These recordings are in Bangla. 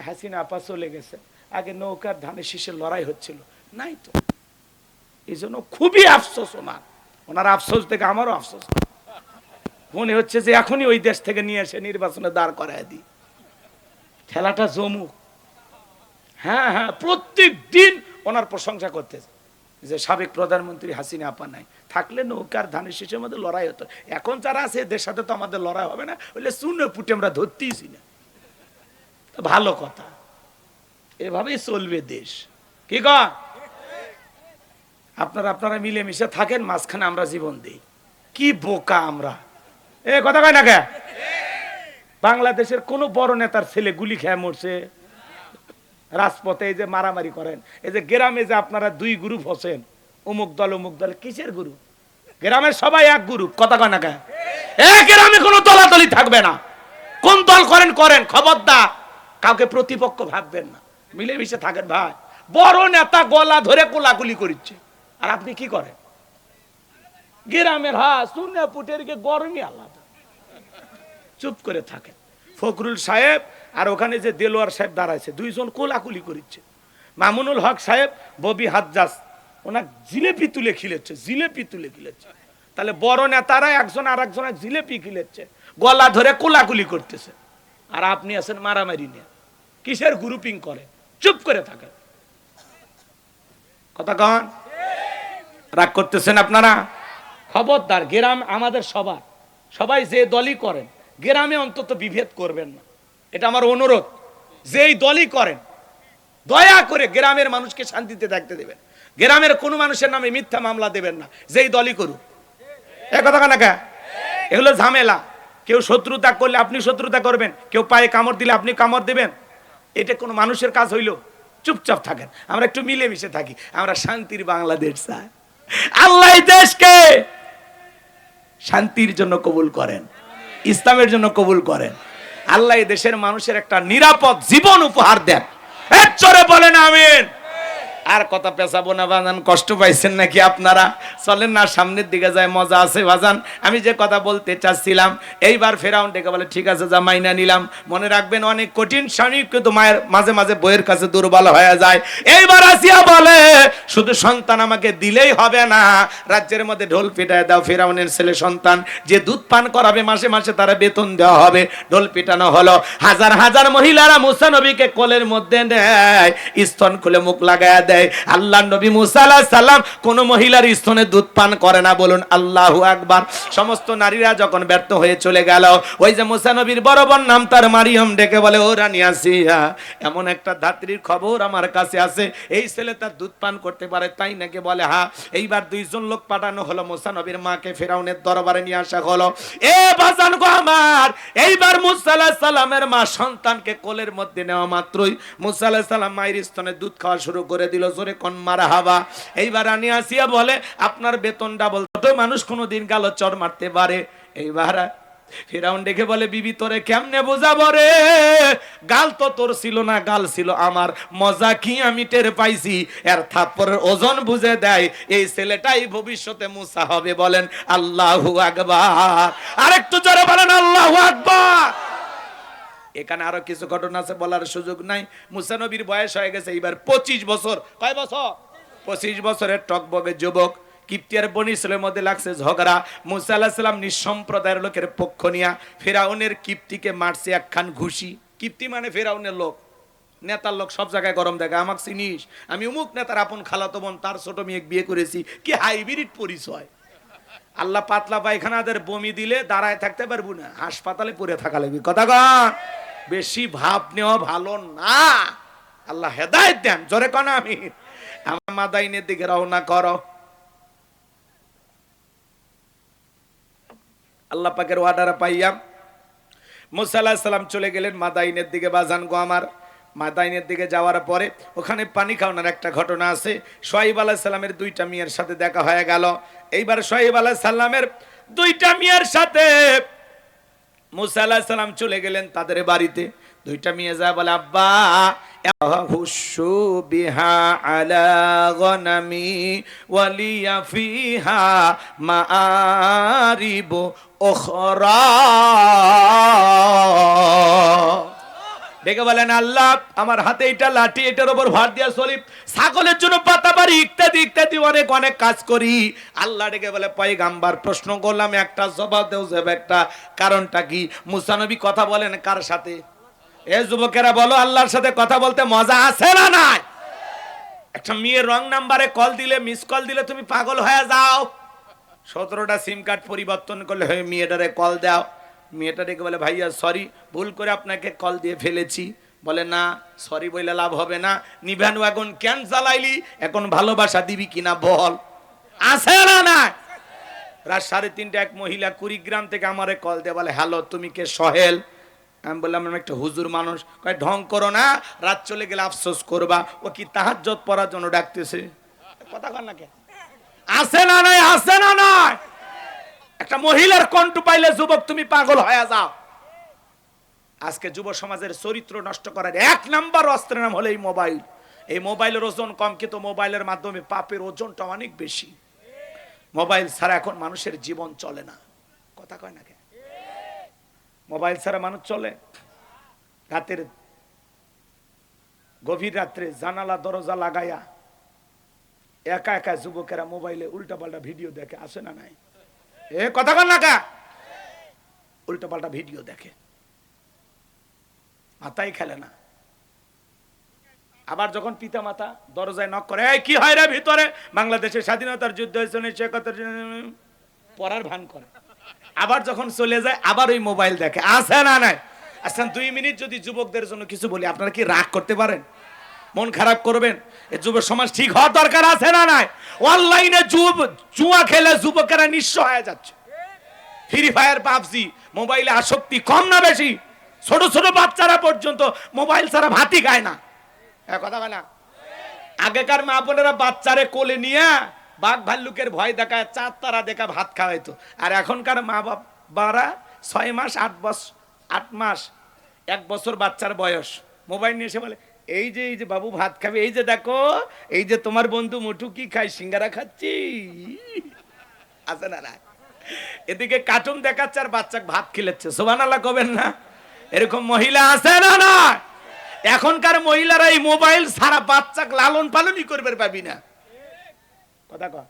হাসিনা আপা চলে গেছে। আগে নৌকার ধানের শীষের লড়াই হচ্ছিল। নাই তো। এই জন্য খুবই আফসোস ওনার। ওনার আফসোস থেকে আমারও আফসোস মনে হচ্ছে যে এখনই ওই দেশ থেকে নিয়ে এসে নির্বাচনে দাঁড় করায় দিই। খেলাটা জমুক। হ্যাঁ হ্যাঁ প্রত্যেক দিন ওনার প্রশংসা করতেছে যে সাবেক প্রধানমন্ত্রী হাসিনা আপা নাই। থাকলে নৌকার ধানের শীষের মধ্যে লড়াই হতো। এখন যারা আছে এদের সাথে তো আমাদের লড়াই হবে না। বললে শূন্য পুটে আমরা ধরতেইছি না ভালো কথা। এভাবেই চলবে দেশ। কি কর আপনারা আপনারা মিলেমিশে থাকেন, মাঝখানে আমরা জীবন দিই। কি বোকা আমরা। এ, কথা কয় না কে? বাংলাদেশের কোন বড় নেতার ছেলে গুলি খেয়ে মরছে। রাজপথে এই যে মারামারি করেন, এই যে গ্রামে যে আপনারা দুই গ্রুপ হচ্ছেন অমুক দল অমুক দল, কিসের গ্রুপ? গ্রামের সবাই এক গ্রুপ, কথা কয় না কে? গ্রামে কোনো দলাদলি থাকবে না। কোন দল করেন করেন, খবরদার। কাউকে প্রতিপক্ষ ভাববেন না। মিলেমিশে থাকেন ভাই। বড় নেতা গলা ধরে কোলাকুলি করছে আর আপনি কি করেন? গ্রামের হা শূন্য পুটের গরমই আলাদা। চুপ করে থাকেন। ফখরুল সাহেব আর ওখানে যে দেলোয়ার সাহেব দাঁড়াইছে, দুইজন কোলাকুলি করিচ্ছে। মামুনুল হক সাহেব, ববি হাজ্জাস ওনার জিলেপি তুলে খিলেছে জিলেপি তুলে খিলেছে তাহলে বড় নেতারা একজন আর একজনের জিলেপি খিলেছে গলা ধরে কোলাকুলি করতেছে। আর আপনি আছেন মারামারি নিয়ে। কিসের গ্রুপিং করে? চুপ করে থাকেন। কথা কন। রাগ করতেছেন আপনারা? খবরদার, গ্রাম আমাদের সবার। সবাই যে দলই করেন, গ্রামে অন্তত বিভেদ করবেন না। এটা আমার অনুরোধ। যেই দলই করেন, দয়া করে গ্রামের মানুষকে শান্তিতে থাকতে দেবেন। গ্রামের কোনো মানুষের নামে মিথ্যা মামলা দেবেন না। যেই দলই করুক। এ কথা কেন এগুলো ঝামেলা। কেউ শত্রুতা করলে আপনি শত্রুতা করবেন, কেউ পায়ে কামড় দিলে আপনি কামড় দেবেন। এটা কোনো মানুষের কাজ হইল? চুপচাপ থাকেন, আমরা একটু মিলেমিশে থাকি, আমরা শান্তির বাংলাদেশ চাই। আল্লাহ দেশকে শান্তির জন্য কবুল করেন, ইসলামের জন্য কবুল করেন। আল্লাহ দেশের মানুষের একটা নিরাপদ জীবন উপহার দেন। চরে বলেন আমিন। আর কথা পেছাবো না বাজান, কষ্ট পাইছেন নাকি আপনারা? চলেন না, সামনের দিকে যায়, মজা আছে বাজান। আমি যে কথা বলতে চাচ্ছিলাম, এইবার ফেরাউন ডেকে বলে, ঠিক আছে যা, মাইনা নিলাম। মনে রাখবেন, অনেক কঠিন স্বামী কিন্তু মায়ের মাঝে মাঝে বইয়ের কাছে দুর্বল হয়ে যায়। এইবার আসিয়া বলে, শুধু সন্তান আমাকে দিলেই হবে না। রাজ্যের মধ্যে ঢোল পিটায় দাও, ফেরাউনের ছেলে সন্তান। যে দুধ পান করাবে, মাসে মাসে তারা বেতন দেওয়া হবে। ঢোল পিটানো হলো। হাজার হাজার মহিলারা মুসা নবীকে কোলের মধ্যে নেয়। স্তন খুলে মুখ লাগায় দেয়। আল্লাহ নবী মুসা আলাইহিস সালাম কোন মহিলার স্তনে দুধ পান করে না, বলুন আকবার। সমস্ত নারীরা যখন ব্যর্থ হয়ে চলে গেল, ওই যে নাম তার মারিয়ম ডেকে বলে, ও রানী আসিয়া, এমন একটা ধাত্রীর খবর আমার কাছে আছে, এই ছেলে তার দুধ পান করতে পারে, তাই নাকি বলে, হা, এইবার দুইজন লোক পাঠানো হলো, মুসা মাকে ফেরাউনের দরবারে নিয়ে আসা হলো। এ গো আমার, এইবার মুসা সালামের মা সন্তানকে কোলের মধ্যে নেওয়া মাত্রই মুসা সালাম মায়ের স্তনে দুধ খাওয়া শুরু করে দিল জোরে কোন, মারা হাবা। এইবার রানী আসিয়া বলে, আপনার বেতনটা বলতো মানুষ কোনোদিন গেল চর মারতে পারে। এইবার ফেরাউন ডেকে বলে, বিবি, তোরে কেমনে বোঝাবো রে? গাল তো তোর ছিল না, গাল ছিল আমার। মজা কি আমি টের পাইছি? এর থাপ্পরের ওজন বুঝে দেয়। এই ছেলেটাই ভবিষ্যতে মুসা হবে বলেন আল্লাহু আকবার। আরেকটু জোরে বলেন, আল্লাহু আকবার। এখানে আরও কিছু ঘটনা আছে বলার সুযোগ নাই। মুসানবীর বয়স হয়ে গেছে এইবার পঁচিশ বছর। কয় বছর? পঁচিশ বছরের টকবগে যুবক, কিপ্তিয়ার বনিসের মধ্যে লাগছে ঝগড়া। মুসা আল্লাহ সাল্লাম নিঃসম্প্রদায়ের লোকের পক্ষ নিয়া ফেরাউনের কিপ্তিকে মারছে একখান ঘুষি। কিপ্তি মানে ফেরাউনের লোক। নেতার লোক সব জায়গায় গরম দেখে, আমাকে চিনিস? আমি উমুক নেতার আপন খালাতো বোন, তার ছোট মেয়ে বিয়ে করেছি। কি হাইব্রিড পরিচয়। আল্লাহ পাতলা পায়খানাদের বমি দিলে দাঁড়ায় থাকতে পারব না, হাসপাতালে পড়ে থাকা লাগবে। কথা কন। বেশি ভাব নেওয়া ভালো না। আল্লাহ হেদায়ত দেন, জোরে কন আমি। আমার মাদাইনের দিকে রওনা করো। আল্লাহ পাকের ওয়ার্ডার পাইয়াম। মুসা আলাহিসাল্লাম সালাম চলে গেলেন মাদাইনের দিকে, বাজান গো আমার। মাদাইনের দিকে যাওয়ার পরে ওখানে পানি খাওয়ানোর একটা ঘটনা আছে। সোহাইব আলাহ সাল্লামের দুইটা মেয়ের সাথে দেখা হয়ে গেল। এইবার সোহাইব আলাহ সাল্লামের দুইটা মেয়ের সাথে মুসা আল্লাহ চলে গেলেন তাদের বাড়িতে। দুইটা মেয়ে যা বলে, আব্বা হুসু বিহা ওয়ালিয়া ফিহা উখরা। ডেকে বলেন, আল্লাহ, আমার হাতে এটা লাঠি, এটার উপর ভার দিয়া চলি। ছাগলের জন্য পাতা বাড়ি ইত্যাদি ইত্যাদি, অনেক অনেক কাজ করি। আল্লাহ ডেকে বলে, পয়গাম্বার, প্রশ্ন করলাম, একটা জবাব দেও যাবে একটা। কারণটা কি? মুসানবী কথা বলেন কার সাথে? এ যুবকেরা বলো, আল্লাহর সাথে কথা বলতে মজা আছে না নাই? একটা মেয়ের রং নাম্বারে কল দিলে মিস কল দিলে তুমি পাগল হয়ে যাও। সতেরোটা সিম কার্ড পরিবর্তন করলে হয়ে মেয়েটারে কল দাও। মেয়েটা ডেকে বলে, ভাইয়া সরি ভুল করে আপনাকে কল দিয়ে ফেলেছি। বলে, না সরি বলে লাভ হবে না। নিভানু, এখন কেন জ্বালাইলি? এখন ভালোবাসা দিবি কিনা বল। আছে না না রাত সাড়ে তিনটে এক মহিলা কুড়িগ্রাম থেকে আমারে কল দিয়ে বলে, হ্যালো, তুমি কে সহেল? আমি বললাম, আমি একটা হুজুর মানুষ। কয়, ঢং করো না, রাত চলে গেলে আফসোস করবা। ও কি তাহাজ্জত পড়ার জন্য ডাকতেছে? কথা কর না কে আসে না নাই? আছে না নাই? একটা মহিলার কণ্ঠ পাইলে যুবক তুমি পাগল হয়ে যাও। আজকে যুব সমাজের চরিত্র নষ্ট করার এক নাম্বার অস্ত্রের নাম হলো এই মোবাইল। এই মোবাইলের ওজন কম, কিন্তু মোবাইলের মাধ্যমে পাপের ওজনটা অনেক বেশি। মোবাইল ছাড়া এখন মানুষের জীবন চলে না। কথা কয় না কে? মোবাইল ছাড়া মানুষ চলে? রাতের গভীর রাত্রে জানালা, দরজা লাগাইয়া একা একা যুবকেরা মোবাইলে উল্টাপাল্টা ভিডিও দেখে, আসে না নাই? এ, কথা কন না কা। উল্টাপাল্টা ভিডিও দেখে। মাথায় খেলে না। আবার যখন পিতা মাতা দরজায় নক করে কি হয় রে ভিতরে? বাংলাদেশের স্বাধীনতার যুদ্ধ হয়েছে পড়ার ভান করে। আবার যখন চলে যায়, আবার ওই মোবাইল দেখে। আছে না নাই? আচ্ছা দুই মিনিট যদি যুবকদের জন্য কিছু বলি, আপনারা কি রাগ করতে পারেন? মন খারাপ করবেন? এই যুব সমাজ ঠিক হওয়ার দরকার আছে না নাই? অনলাইনে যুব জুয়া খেলে যুবকেরা নিঃস্ব হয়ে যাচ্ছে। ফ্রি ফায়ার পাবজি, মোবাইলে আসক্তি কম না বেশি? ছোট ছোট বাচ্চারা পর্যন্ত মোবাইল ছাড়া ভাতই খায় না। কথা বলে না? আগেকার মা বোনেরা বাচ্চারে কোলে নিয়ে বাঘ ভাল্লুকের ভয় দেখায় চার তারা দেখা ভাত খাওয়াইতো। আর এখনকার মা বাবারা ছয় মাস, আট বছর আট মাস, এক বছর বাচ্চার বয়স। মোবাইল নিয়ে এসে বলে এই যে এই যে বাবু ভাত খাবে, এই যে দেখো, এই যে তোমার বন্ধু মোটু কি খায়? সিঙ্গারা খাচ্ছি। আছে না না। এদিকে কার্টুন দেখাচ্ছে আর বাচ্চা ভাত খেলেছে সোবান আল্লাহ কবেন না? এরকম মহিলা আছে না না? এখনকার মহিলারা এই মোবাইল সারা বাচ্চা লালন পালনই করবে পাবি না। কথা কয়।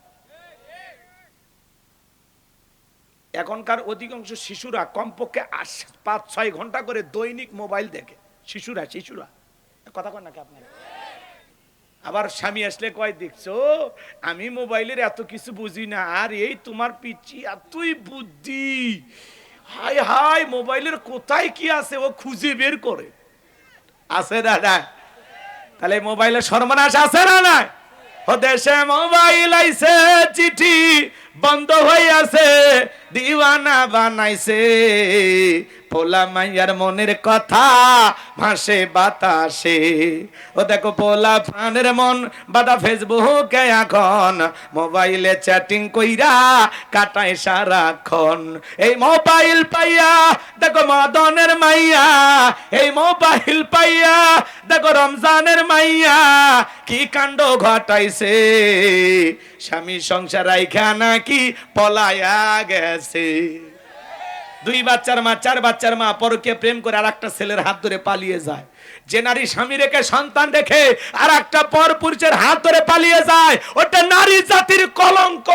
এখনকার অধিকাংশ শিশুরা কমপক্ষে পাঁচ, ছয় ঘণ্টা করে দৈনিক মোবাইল দেখে। শিশুরা শিশুরা। কথা কন নাকি আপনারা? আবার স্বামী আসলে কয়, দেখছ, আমি মোবাইলের এত কিছু বুঝি না, আর এই তোমার পিচি এতই বুদ্ধি। হাই হাই মোবাইলের কোথায় কি আছে, ও খুঁজে বের করে। আছে দাদা তাহলে মোবাইলের সর্বনাশ আছে না না ও দেশে মোবাইল আইছে, চিঠি বন্ধ হইয়াছে দিওয়ানা বানাইছে। পোলা মাইয়ার মনের কথা ভাসে বাতাসে। ও দেখো পোলা প্রাণের মন, বাদা ফেসবুকে এখন। মোবাইলে চ্যাটিং কইরা কাটায় সারাক্ষণ। এই মোবাইল পাইয়া, দেখো মদনের মাইয়া। এই মোবাইল পাইয়া, দেখো রমজানের মাইয়া। কি কাণ্ড ঘটাইছে? স্বামী সংসার রাইখা নাকি পলায়া গেছে। দুই বাচ্চার মা, চার বাচ্চার মা পরকে প্রেম করে আর একটা ছেলের হাত ধরে পালিয়ে যায়। যে নারী স্বামী রেখে সন্তান রেখে আর একটা পর পুরুষের হাত ধরে পালিয়ে যায়, ওটা নারী জাতির কলঙ্ক।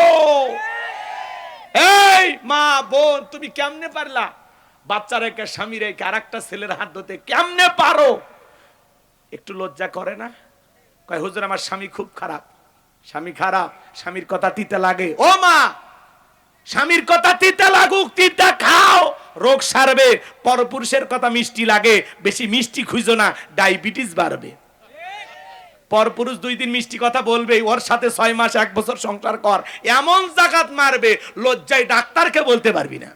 এই মা, বোন, তুমি কেমনে পারলা? বাচ্চা রেখে, স্বামী রেখে আর একটা ছেলের হাত ধরতে কেমনে পারো? একটু লজ্জা করে না? কয়, হুজুর, আমার স্বামী খুব খারাপ। স্বামী খারাপ। স্বামীর কথা তিতে লাগে। ও মা, স্বামীর কথা তিতে লাগুক, তিতা খাও। রোগ সারবে, পরপুরুষের কথা মিষ্টি লাগে। বেশি মিষ্টি খুঁজো না, ডায়াবেটিস বাড়বে। পরপুরুষ দুই দিন মিষ্টি কথা বলবে, ওর সাথে ছয় মাস, এক বছর সংসার কর। এমন জাকাত মারবে, লজ্জায় ডাক্তারকে বলতে পারবি না।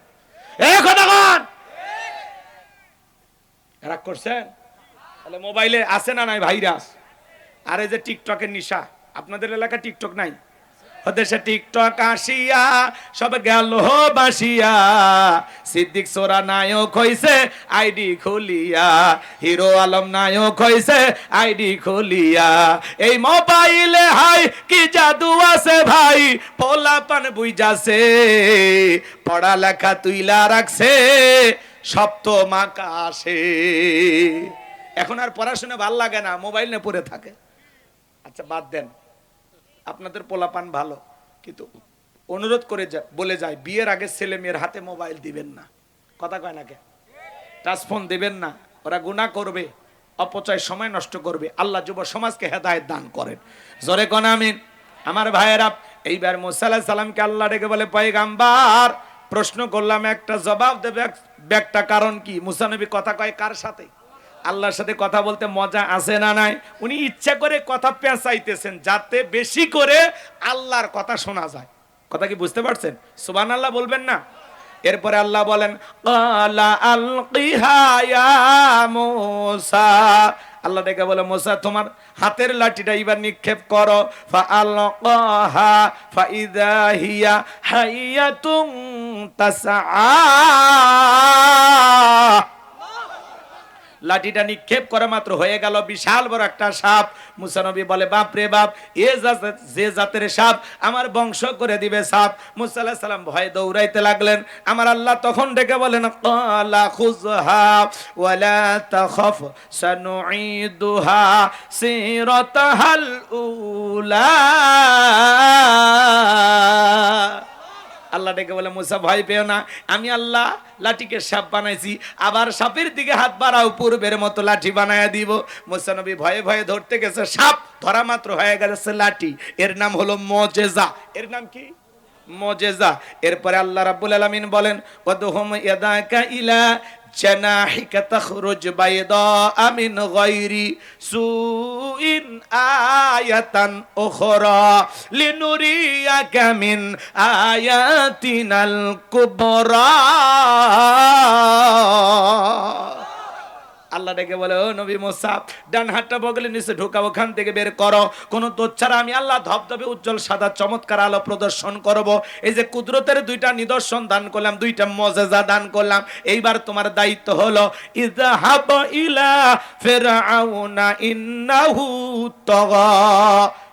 করছেন? মোবাইলে আছে না নাই ভাইরাস? আর যে টিকটকের নিশা, আপনাদের এলাকা টিকটক নাই? দেশে টিকটক আসিয়া, সব গেল বাসিয়া। সিদ্দিক সোরা নায়ক হইছে, আইডি খুলিয়া। হিরো আলম নায়ক হইছে, আইডি খুলিয়া। এই মোবাইলে হাই, কি জাদু আছে ভাই? পোলাপান বুঝাছে পড়ালেখা তুইলা রাখছে সপ্ত সপ্তম আকাশে এখন আর পড়াশোনা ভালো লাগে না, মোবাইল নিয়ে পড়ে থাকে। আচ্ছা বাদ দেন। আপনাদের পোলাপান ভালো, কিন্তু অনুরোধ করে বলে যায়, বিয়ের আগে ছেলে মেয়ের হাতে মোবাইল দিবেন না। কথা কয় না কে? টাচ ফোন দিবেন না, ওরা গুণা করবে, অপচয় সময় নষ্ট করবে। আল্লাহ যুব সমাজকে হেদায়ত দান করেন। জোরে কোন আমার ভাইয়েরা, এইবার মুসাল্লাহ সালামকে আল্লাহ ডেকে বলে, পয়গাম্বার, প্রশ্ন করলাম, একটা জবাব দেবে এক- একটা কারণ কি? মুসানবী কথা কয়, কার সাথে? আল্লাহর সাথে কথা বলতে মজা আছে না নাই? উনি ইচ্ছা করে কথা পেঁচাইতেছেন, যাতে বেশি করে আল্লাহর কথা শোনা যায়। কথা কি বুঝতে পারছেন? সুবান আল্লাহ বলবেন না? এরপরে আল্লাহ বলেন "ক্বালা আলকিহা ইয়া মূসা। আল্লাহ ডেকে বলে, মোসা, তোমার হাতের লাঠিটা এবার নিক্ষেপ করো। লাঠিটা নিক্ষেপ করা মাত্র হয়ে গেল, বিশাল বড় একটা সাপ। মুসানবী বলে, বাপ রে বাপ, এ যে জাতের সাপ আমার বংশ করে দিবে সাপ। মুসা আলাইহিস সালাম ভয়ে দৌড়াইতে লাগলেন। আমার আল্লাহ তখন ডেকে বলেন, ক্বালা খুযহা ওয়ালা তাখাফ সানুঈদুহা সিরাতাহাল উলা। ডেকে বলে, মুসা, ভয় পেও না। আমি আল্লাহ লাঠিকে সাপ বানাইছি। আবার সাপের দিকে হাত বাড়াও, পূর্বের মতো লাঠি বানায় দিব। মুসা নবী ভয়ে ভয়ে ধরতে গেছে, সাপ ধরা মাত্র হয়ে গেছে লাঠি। এর নাম হলো মজেজা। এর নাম কি? মজেজা। এরপরে আল্লাহ রাব্বুল আলামিন বলেন ওয়াদহুম ইয়াদাকা ইলা জানাহিকা তাখরুজ বাইদা মিন গায়রি সুইন আয়াতান উখরা লিনুরিয়াকা মিন আয়াতিনাল কুবরা। আল্লাহ ডেকে বলে, ও নবী মোসাফ ডান হাতটা বগলে নিচে ঢোকা ওখান থেকে বের করো। কোনো ছাড়া আমি আল্লাহ ধবধবে উজ্জ্বল, সাদা, চমৎকার আলো প্রদর্শন করব। এই যে কুদরতের দুইটা নিদর্শন দান করলাম, দুইটা মজেজা দান করলাম, এইবার তোমার দায়িত্ব হলো ইজাহাব ইলা ফেরাউনা ইন্নাহু তাগা।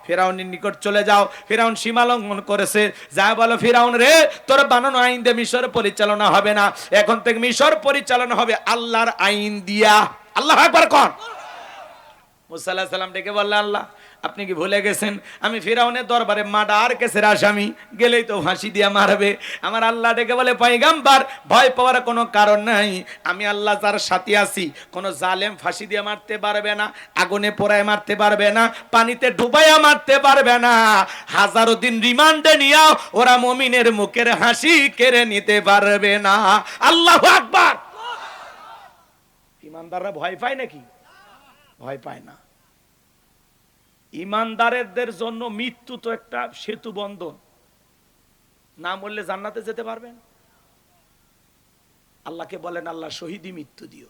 ফেরাউনের নিকট চলে যাও। ফেরাউন সীমা লঙ্ঘন করেছে। যা বলো ফেরাউন রে, তোর বানানো আইন দিয়ে মিশর পরিচালনা হবে না। এখন থেকে মিশর পরিচালনা হবে আল্লাহর আইন দিয়া। আল্লাহ একবার কন মুসাল্লাহ সাল্লাম ডেকে বললেন আল্লাহ আপনি কি ভুলে গেছেন? আমি ফিরাউনের দরবারে মার্ডার কেসের আসামি। গেলেই তো ফাঁসি দিয়া মারবে। আমার আল্লাহ ডেকে বলে, পয়গাম্বার, ভয় পাওয়ার কোনো কারণ নাই। আমি আল্লাহ যার সাথে আছি, কোনো জালেম ফাঁসি দিয়ে মারতে পারবে না, আগুনে পোড়ায় মারতে পারবে না, পানিতে ডুবাইয়া মারতে পারবে না। হাজারো দিন রিমান্ডে নিয়েও ওরা মমিনের মুখের হাসি কেড়ে নিতে পারবে না। আল্লাহ আকবার! ইমানদাররা ভয় পায় নাকি? ভয় পায় না। ইমানদারদের জন্য মৃত্যু তো একটা সেতু বন্ধন। না মরলে জান্নাতে যেতে পারবেন? আল্লাহকে বলেন, আল্লাহ শহীদি মৃত্যু দিও।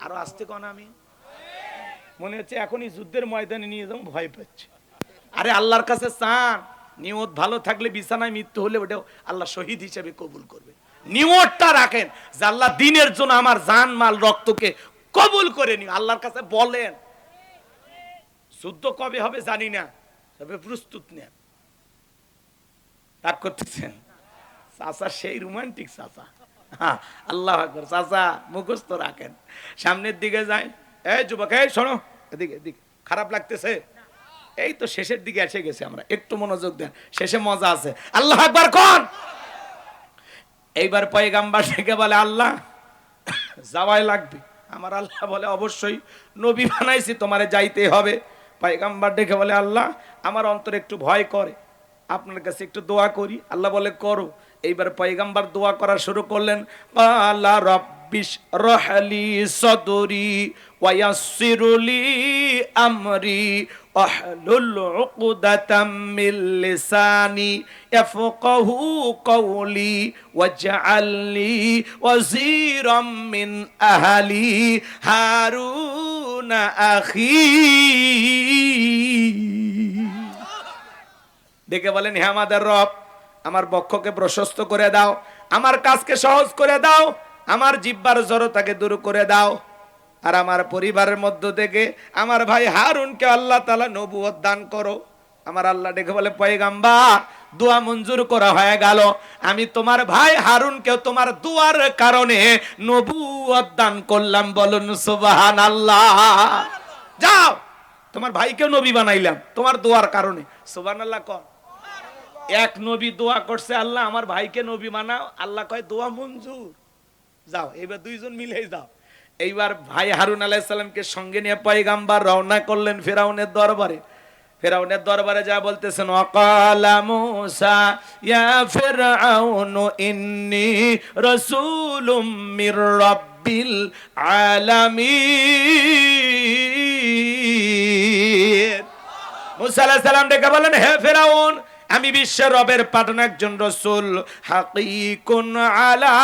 আরও আসতে কন আমি? মনে হচ্ছে এখনই যুদ্ধের ময়দানে নিয়ে যাব, ভয় পাচ্ছে। আরে আল্লাহর কাছে চান, নিয়ত ভালো থাকলে বিছানায় মৃত্যু হলে ওটাও আল্লাহ শহীদ হিসেবে কবুল করবে। নিয়তটা রাখেন যে আল্লাহ দিনের জন্য আমার জান মাল রক্তকে কবুল করে নি আল্লাহর কাছে বলেন যুদ্ধ কবে হবে জানি না, তবে প্রস্তুত নেন। রাগ করতেছেন? চাচা সেই রোমান্টিক চাচা। হ্যাঁ আল্লাহ আকবর, চাচা মুখস্থ রাখেন। সামনের দিকে যায় এই যুবক, এই শোনো, এদিকে এদিকে। খারাপ লাগতেছে? এই তো শেষের দিকে এসে গেছে আমরা। একটু মনোযোগ দেন, শেষে মজা আছে। আল্লাহ আকবার, কোন? এইবার পয়গাম্বার থেকে বলে, আল্লাহ, যাওয়াই লাগবে। আমার আল্লাহ বলে, অবশ্যই নবী বানাইছি, তোমারে যাইতে হবে। পয়গাম্বার ডেকে বলে আল্লাহ আমার অন্তরে একটু ভয় করে আপনার কাছে একটু দোয়া করি আল্লাহ বলে করো এইবার পয়গাম্বার দোয়া করা শুরু করলেন আল্লাহ রব্বিশ রহলি সদরি ওয়াসিরুলি আমরি واحلل عقدة من لساني يفقه قولي واجعل لي وزيرا من أهلي هارون أخي ডেকে বলেন হে আমাদের রব আমার বক্ষকে প্রশস্ত করে দাও আমার কাজকে সহজ করে দাও আমার জিব্বার জড়তাকে দূর করে দাও আর আমার পরিবারের মধ্য থেকে আমার ভাই হারুনকে আল্লাহ তালা নবুয়ত দান করো আমার আল্লাহ ডেকে বলে পয়গাম্বার দোয়া মঞ্জুর করা হয়ে গেল। আমি তোমার ভাই হারুনকে তোমার দুয়ার কারণে নবুয়ত দান করলাম। বলুন সুবাহান আল্লাহ যাও, তোমার ভাইকেও নবী বানাইলাম, তোমার দোয়ার কারণে। সুবাহান আল্লাহ কর। এক নবী দোয়া করছে, আল্লাহ আমার ভাইকে নবী বানাও। আল্লাহ কয়, দোয়া মঞ্জুর। যাও, এবার দুইজন মিলে যাও। এইবার ভাই হারুন আলাইসাল্লামকে সঙ্গে নিয়ে পয়গাম্বার রওনা করলেন ফেরাউনের দরবারে। ফেরাউনের দরবারে যা বলতেছেন, অকালা মুসা, ইয়া ফিরআউনু ইন্নী রাসূলুম মির রাব্বিল আলামিন। মুসা আলাইহিস সালাম ডেকে বলেন হে ফেরাউন, আমি বিশ্বের রবের পাঠানো একজন রসুল। হাকিকুন আলা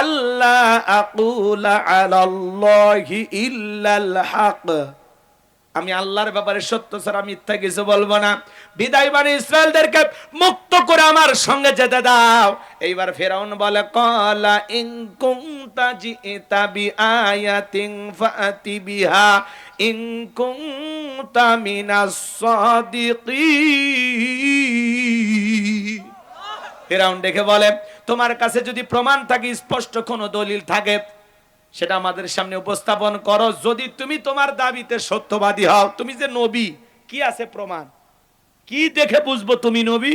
আল্লাহ আকুলা আলাল্লাহি ইল্লাল হক। আমি আল্লাহর ব্যাপারে সত্য ছাড়া মিথ্যা কিছু বলব না। বিদায় মানে ইসরায়েলদেরকে মুক্ত করে আমার সঙ্গে যেতে দাও। এইবার ফেরাউন বলে, কলা ইন কুনতা জিতা বি আয়াতিন ফাতি বিহা ইন কুনতা মিনাস সাদিকিন। ফেরাউন দেখে বলে, তোমার কাছে যদি প্রমাণ থাকে, স্পষ্ট কোনো দলিল থাকে সেটা আমাদের সামনে উপস্থাপন করো। যদি তুমি তোমার দাবিতে সত্যবাদী হও, তুমি যে নবী, কি আছে প্রমাণ? কি দেখে বুঝব তুমি নবী?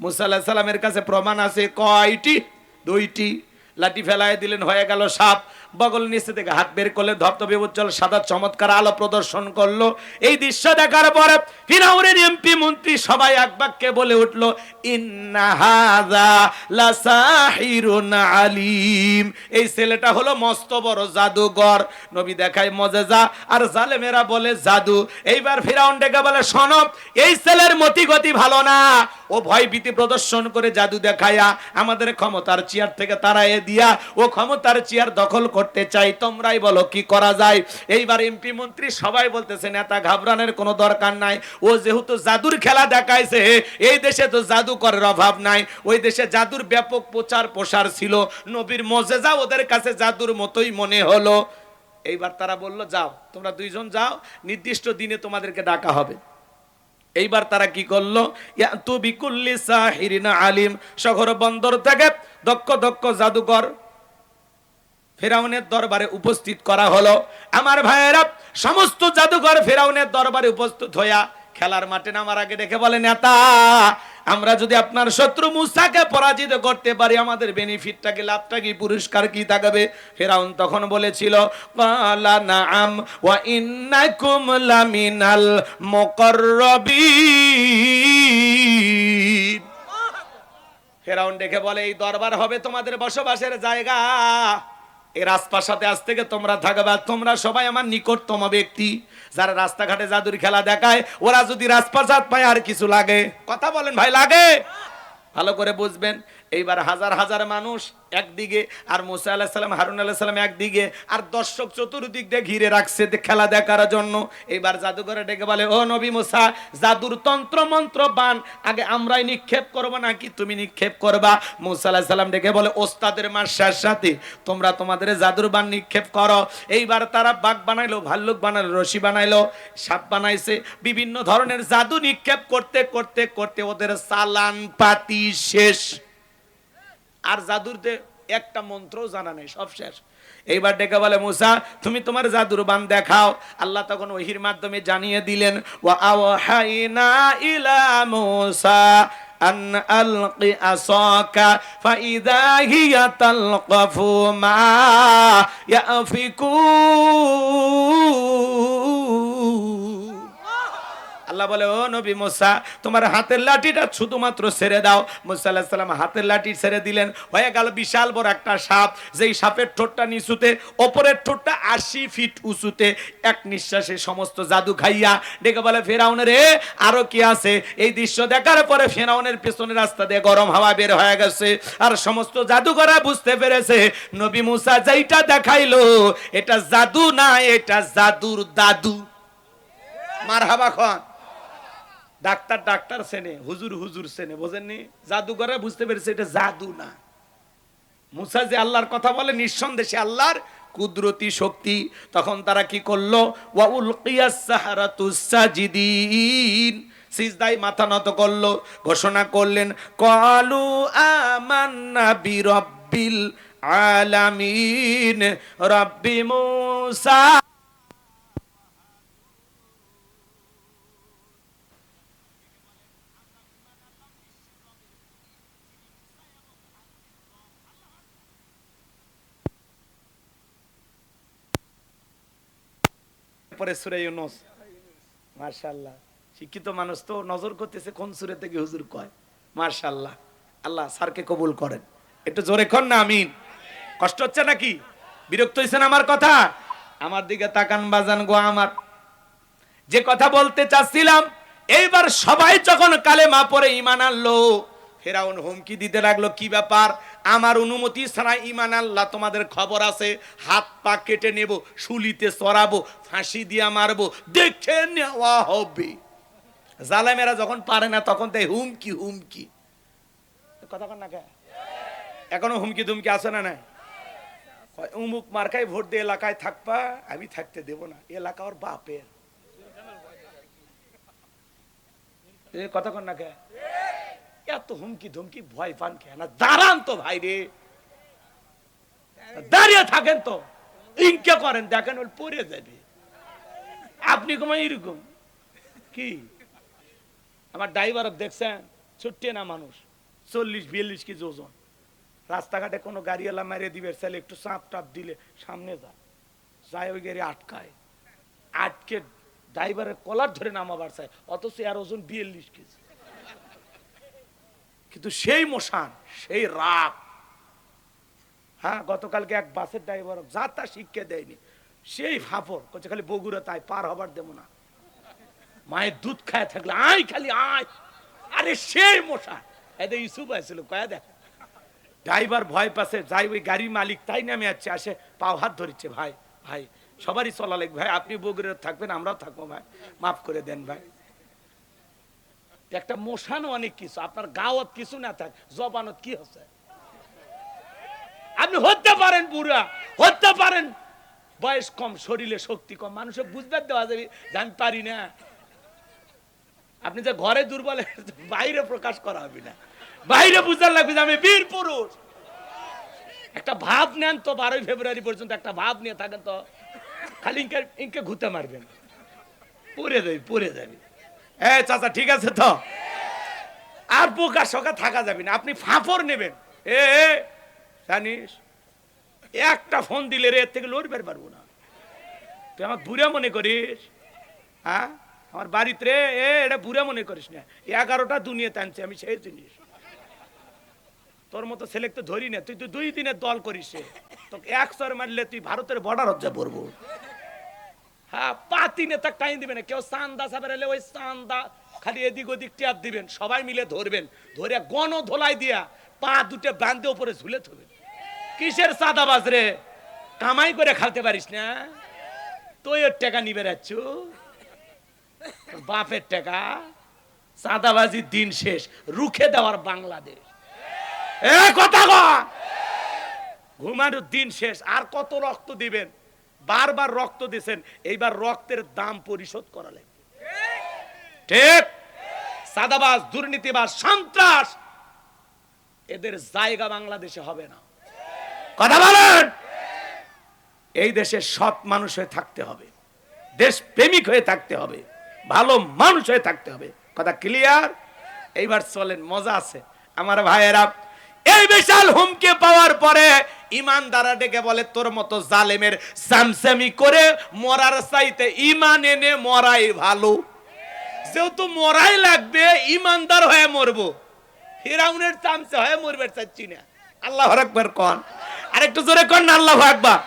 মুসা আলাহিসাল্লামের সাল্লামের কাছে প্রমাণ আছে কয়টি? দুইটি। লাঠি ফেলায় দিলেন, হয়ে গেল সাপ। বগল নিচে থেকে হাত বের করলে ধপধপে উজ্জ্বল, সাদা, চমৎকার আলো প্রদর্শন করল। এই দৃশ্য দেখার পরে ফিরাউনের এমপি মন্ত্রী সবাই এক বাক্যে বলে উঠল আলিম। এই ছেলেটা হলো মস্ত বড় জাদুঘর। নবী দেখায় মজেজা, আর জালেমেরা বলে, জাদু। এইবার ফিরাউন ডেকে বলে সনব এই ছেলের মতি গতি ভালো না। ও ভয় ভীতি প্রদর্শন করে জাদু দেখায়া আমাদের ক্ষমতার চেয়ার থেকে তাড়াইয়ে দিয়া, ও ক্ষমতার চেয়ার দখল করতে চাই, তোমরাই বলো কি করা যায়। এইবার এমপি মন্ত্রী সবাই বলতেছে, নেতা ঘাবড়ানোর কোনো দরকার নাই। ও যেহেতু জাদুর খেলা দেখাইছে, এই দেশে তো জাদুকরের অভাব নাই। ওই দেশে জাদুর ব্যাপক প্রচার প্রসার ছিল। নবীর মজেজা ওদের কাছে জাদুর মতোই মনে হলো। এইবার তারা বলল, যাও, তোমরা দুইজন যাও, নির্দিষ্ট দিনে তোমাদেরকে ডাকা হবে। এইবার তারা কি করল? তু বিকুল্লি সাহিরিনা আলিম, শহর বন্দর থেকে দক্ষ দক্ষ জাদুকর ফেরাউনের দরবারে উপস্থিত করা হলো। আমার ভাইয়েরা, সমস্ত জাদুঘর ফেরাউনের দরবারে উপস্থিত হইয়া খেলার মাঠে নামার আগে দেখে বলে, নেতা, আমরা যদি আপনার শত্রু মুসাকে পরাজিত করতে পারি, আমাদের বেনিফিটটা কি লাভটা কি, পুরস্কার কি থাকবে ফেরাউন তখন বলেছিল নাআম ওয়া লামিনাল ফেরাউন দেখে বলে, এই দরবার হবে তোমাদের বসবাসের জায়গা। এই রাজপ্রাসাদে আজ থেকে তোমরা থাকবে তোমরা সবাই আমার নিকটতম ব্যক্তি। যারা রাস্তাঘাটে জাদুর খেলা দেখায়, ওরা যদি রাজপ্রাসাদ পায় আর কিছু লাগে। কথা বলেন ভাই, লাগে? ভালো করে বুঝবেন। এইবার হাজার হাজার মানুষ একদিকে, আর মুসা আল্লাহ সাল্লাম হারুন আল্লাহ সাল্লাম একদিকে, আর দর্শক চতুর্দিক দিয়ে ঘিরে রাখছে খেলা দেখার জন্য। এইবার জাদুঘরে ডেকে বলে, ও নবী মোসা, জাদুর তন্ত্র মন্ত্র বান, আগে আমরাই নিক্ষেপ করব নাকি তুমি নিক্ষেপ করবা? মুসা আল্লাহ সাল্লাম ডেকে বলে, ওস্তাদের মাসার সাথে তোমরা তোমাদের জাদুর বান নিক্ষেপ করো। এইবার তারা বাঘ বানাইলো, ভাল্লুক বানাইলো, রশি বানাইলো, সাপ বানাইছে, বিভিন্ন ধরনের জাদু নিক্ষেপ করতে করতে করতে ওদের চালান পাতি শেষ। আর জাদুরতে একটা মন্ত্র জানা নেই, সব শেষ। এইবার ডেকে বলে, মুসা, তুমি তোমার জাদুর বান দেখাও। আল্লাহ তখন ওহির মাধ্যমে জানিয়ে দিলেন, ওয়া আওহাইনা ইলা মুসা আন আলকি আসাকা, ফাইদা হিয়া তালকাফু মা ইয়াফিকুন। আল্লাহ বলে, ও নবী মোসা, তোমার হাতের লাঠিটা শুধুমাত্র ছেড়ে দাও। মুসা আল্লাহ সাল্লাম হাতের লাঠি ছেড়ে দিলেন। হয়ে গেল বিশাল বড় একটা সাপ, যেই সাপের ঠোঁটটা নিচুতে, ওপরের ঠোঁটটা আশি ফিট উঁচুতে, এক নিঃশ্বাসে সমস্ত জাদু খাইয়া ডেকে বলে ফেরাউনের রে, আরও কি আছে? এই দৃশ্য দেখার পরে ফেরাউনের পেছনের রাস্তা দিয়ে গরম হাওয়া বের হয়ে গেছে। আর সমস্ত জাদুঘরা বুঝতে পেরেছে, নবী মুসা যেইটা দেখাইলো, এটা জাদু না, এটা জাদুর দাদু। মার হাবা খান। ডাক্তার ডাক্তার সেনে, হুজুর হুজুর সেনে, বোঝেননি? জাদুঘরে বুঝতে পেরেছে এটা জাদু না। মুসা যে আল্লাহর কথা বলে নিঃসন্দেশে আল্লাহর কুদরতি শক্তি। তখন তারা কি করল? ওয়াউল মাথা নত করল, ঘোষণা করলেন, কলু আমান্না আলামিন। রব্বি মুসা পরে সুরে ইউনুস। মার্শাল্লাহ শিক্ষিত মানুষ তো নজর করতেছে কোন সুরে থেকে হুজুর কয়। মার্শাল্লাহ আল্লাহ স্যারকে কবুল করেন। একটু জোরে কর না, আমিন। কষ্ট হচ্ছে নাকি? বিরক্ত হয়েছেন আমার কথা? আমার দিকে তাকান বাজান গো আমার। যে কথা বলতে চাচ্ছিলাম, এইবার সবাই যখন কালেমা পরে ইমান আনলো, ফেরাউন হুমকি দিতে লাগল, কি ব্যাপার? আমার অনুমতি ছাড়া ইমান আল্লাহ, তোমাদের খবর আছে। হাত পা কেটে নেব শুলিতে চড়াবো ফাঁসি দিয়া মারবো, দেখে নেওয়া হবে। জালেমেরা যখন পারে না, তখন তাই হুমকি হুমকি। কথা কন না? এখনও হুমকি দুমকি আছে না না উমুক মার্কায় ভোট দিয়ে এলাকায় থাকবা, আমি থাকতে দেব না। এলাকা ওর বাপের। কথা কন না কে? এত হুমকি ধুমকি ভয় পান কে না দাঁড়ান তো ভাই রে দাঁড়িয়ে থাকেন তো ইনকে করেন দেখেন ওর পড়ে যাবে আপনি কমা এরকম কি আমার ড্রাইভার দেখছেন ছুট্টে না মানুষ চল্লিশ বিয়াল্লিশ কেজি ওজন রাস্তাঘাটে কোনো গাড়িওয়ালা মারিয়ে দিবে চাইলে একটু চাপ টাপ দিলে সামনে যা যায় ওই গাড়ি আটকায় আটকে ড্রাইভারের কলার ধরে নামাবার চায় অথচ এর ওজন বিয়াল্লিশ কেজি কিন্তু সেই মশান, সেই রাগ। হ্যাঁ গতকালকে এক বাসের ড্রাইভার যা তা শিক্ষা দেয়নি। সেই ফাপড় করছে খালি বগুড়া তাই পার হবার দেবো না। মায়ের দুধ খায় থাকলে আয় খালি আয়। আরে সেই মশা এদের ইসুপ আসছিল কয়া দেখ। ড্রাইভার ভয় পাশে যাই ওই গাড়ির মালিক তাই নামে যাচ্ছে আসে পাও হাত ধরিচ্ছে, ভাই ভাই, সবারই চলা লাগবে, ভাই, আপনি বগুড়ে থাকবেন, আমরাও থাকব, ভাই, মাফ করে দেন, ভাই। একটা মশানো অনেক কিছু, আপনার গাওয়াত কিছু না থাক, জবানত কি হচ্ছে? আপনি হতে পারেন বুড়া, হতে পারেন। বয়স কম, শরীরে শক্তি কম মানুষের বুঝতে দেওয়া যাবে আমি পারি না। আপনি যে ঘরে দুর্বল, বাইরে প্রকাশ করা হবে না। বাইরে বুঝার লাগবে যে আমি বীর পুরুষ। একটা ভাব নেন তো, বারোই ফেব্রুয়ারি পর্যন্ত একটা ভাব নিয়ে থাকেন তো, খালি ইনকে ইনকে ঘুতে মারবেন। পরে যাবি পরে যাবি এ চাচা, ঠিক আছে তো? আর বোকা সকা থাকা যাবে না, আপনি ফাঁপড় নেবেন। এ জানিস, একটা ফোন দিলে রে, এর থেকে লড়বে পারব না। তুই আমার বুড়া মনে করিস? হ্যাঁ? আমার বাড়িতে রে, এ, এটা বুড়া মনে করিস না। এগারোটা দুনিয়াতে আনছে আমি, সেই জিনিস। তোর মতো ছেলে তো ধরি না, তুই তো দুই দিনের দল করিস। তোকে একশোর মারলে তুই ভারতের বর্ডার হচ্ছে পড়ব। হ্যাঁ পাতি নেতা টাইম দিবে না। কেউ চান্দা সাবের এলে ওই চান্দা খালি এদিক ওদিক টিয়াপ দিবেন, সবাই মিলে ধরবেন। ধরে গণ ধোলাই দিয়া পা দুটো বান্ধে উপরে ঝুলে থবেন। কিসের চাঁদা বাজরে কামাই করে খালতে পারিস না? তুই ওর টাকা নিবে রাচ্ছ বাপের টাকা। চাঁদাবাজির দিন শেষ, রুখে দেওয়ার বাংলাদেশ। এ কথা ঘুমানোর দিন শেষ, আর কত রক্ত দিবেন? বারবার রক্ত দিছেন এইবার রক্তের দাম পরিশোধ করা লাগবে ঠিক? সাদাবাজ দুর্নীতিবাজ সন্ত্রাস এদের জায়গা বাংলাদেশে হবে না। কথা বলেন? এই দেশে সৎ মানুষ হয়ে থাকতে হবে। দেশ প্রেমিক হয়ে থাকতে হবে। ভালো মানুষ হয়ে থাকতে হবে। কথা ক্লিয়ার এইবার চলেন মজা আছে। আমার ভাইয়েরা এই বিশাল হুমকি পাওয়ার পরে ইমানদারা ডেকে বলে, তোর মতো জালেমের সামসামি করে মরার চাইতে ইমান এনে মরাই ভালো। যেহেতু মরাই লাগবে, ইমানদার হয়ে মরবো। হিরাউনের চামচে হয়ে মরবে, চাচ্ছি না। আল্লাহ আকবার কন। আরেকটু জোরে কন না, আল্লাহ আকবার।